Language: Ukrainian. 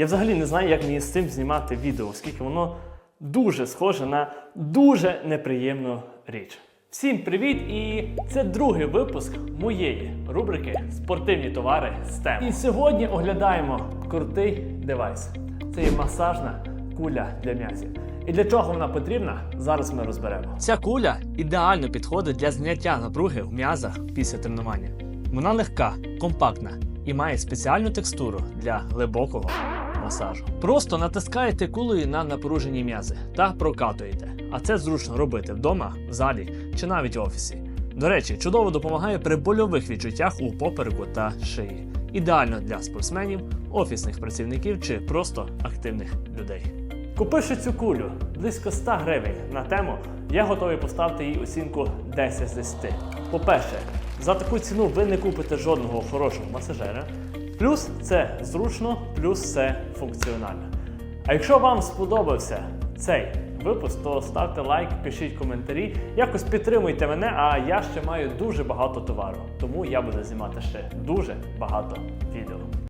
Я взагалі не знаю, як мені з цим знімати відео, оскільки воно дуже схоже на дуже неприємну річ. Всім привіт! І це другий випуск моєї рубрики Спортивні товари з теми. І сьогодні оглядаємо крутий девайс. Це є масажна куля для м'язів. І для чого вона потрібна, зараз ми розберемо. Ця куля ідеально підходить для зняття напруги в м'язах після тренування. Вона легка, компактна і має спеціальну текстуру для глибокого масажу. Просто натискаєте кулею на напружені м'язи та прокатуєте. А це зручно робити вдома, в залі чи навіть в офісі. До речі, чудово допомагає при больових відчуттях у попереку та шиї. Ідеально для спортсменів, офісних працівників чи просто активних людей. Купивши цю кулю близько 100 гривень на тему, я готовий поставити їй оцінку 10 з 10. По-перше, за таку ціну ви не купите жодного хорошого масажера. Плюс це зручно, плюс це функціонально. А якщо вам сподобався цей випуск, то ставте лайк, пишіть коментарі, якось підтримуйте мене, а я ще маю дуже багато товару. Тому я буду знімати ще дуже багато відео.